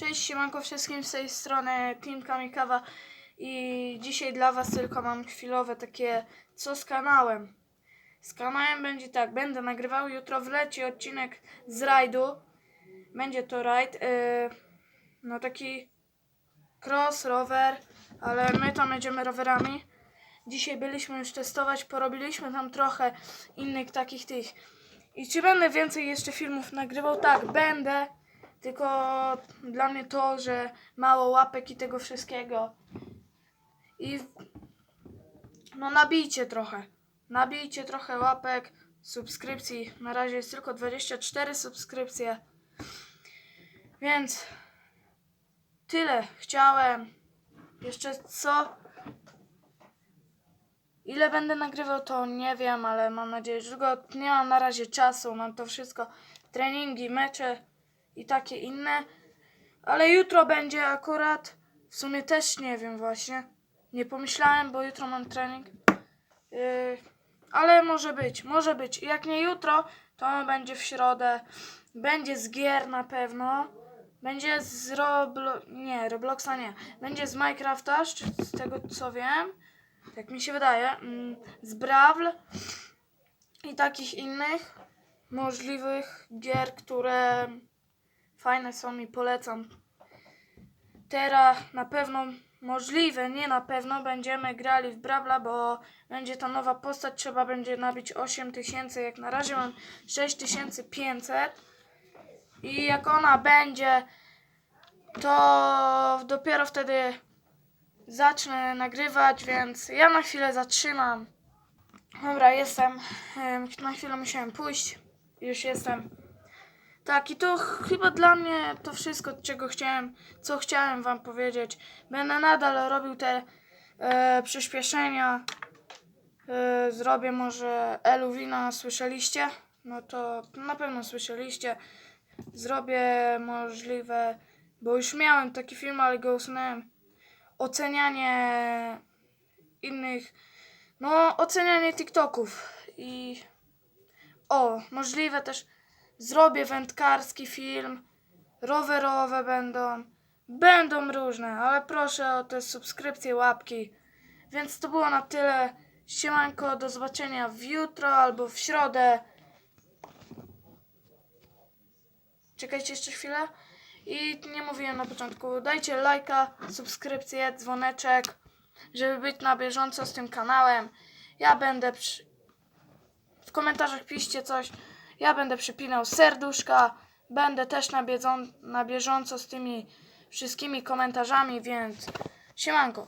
Cześć, siemanko wszystkim z tej strony Team Kamikawa i dzisiaj dla was tylko mam chwilowe takie co z kanałem. Z kanałem będzie tak, będę nagrywał, jutro wleci odcinek z rajdu. Będzie to rajd, yy, no taki cross, rower, ale my tam jedziemy rowerami. Dzisiaj byliśmy już testować, porobiliśmy tam trochę innych takich tych. I czy będę więcej jeszcze filmów nagrywał? Tak, będę. Tylko dla mnie to, że mało łapek i tego wszystkiego. I no nabijcie trochę. Nabijcie trochę łapek, subskrypcji. Na razie jest tylko 24 subskrypcje. Więc tyle chciałem. Jeszcze co? Ile będę nagrywał, to nie wiem, ale mam nadzieję, że tylko nie mam na razie czasu. Mam to wszystko. Treningi, mecze i takie inne. Ale jutro będzie akurat. W sumie też nie wiem właśnie. Nie pomyślałem, bo jutro mam trening. Yy, ale może być, może być. Jak nie jutro, to będzie w środę. Będzie z gier na pewno. Będzie z Roblo... Nie, Robloxa nie. Będzie z Minecrafta, z z tego co wiem. Tak mi się wydaje. Mm, Z Brawl i takich innych możliwych gier, które fajne są i polecam. Teraz na pewno możliwe, nie na pewno będziemy grali w Brawla, bo będzie ta nowa postać, trzeba będzie nabić 8000, jak na razie mam 6500 i jak ona będzie, to dopiero wtedy zacznę nagrywać, więc ja na chwilę zatrzymam. Dobra, jestem. Em, Na chwilę musiałem pójść. Już jestem. Tak, i to ch- chyba dla mnie to wszystko, czego chciałem, co chciałem wam powiedzieć. Będę nadal robił te e, przyspieszenia. E, zrobię może Eluwina, słyszeliście? No to na pewno słyszeliście. Zrobię możliwe, bo już miałem taki film, ale go usunąłem. Ocenianie innych, no ocenianie TikToków i o, możliwe też zrobię wędkarski film, rowerowe będą, będą różne, ale proszę o te subskrypcje, łapki. Więc to było na tyle. Siemanko, do zobaczenia w jutro albo w środę. Czekajcie jeszcze chwilę. I nie mówiłem na początku, dajcie lajka, subskrypcję, dzwoneczek, żeby być na bieżąco z tym kanałem. Ja będę przy... w komentarzach piszcie coś. Ja będę przypinał serduszka. Będę też na, na bieżąco z tymi wszystkimi komentarzami, więc siemanko.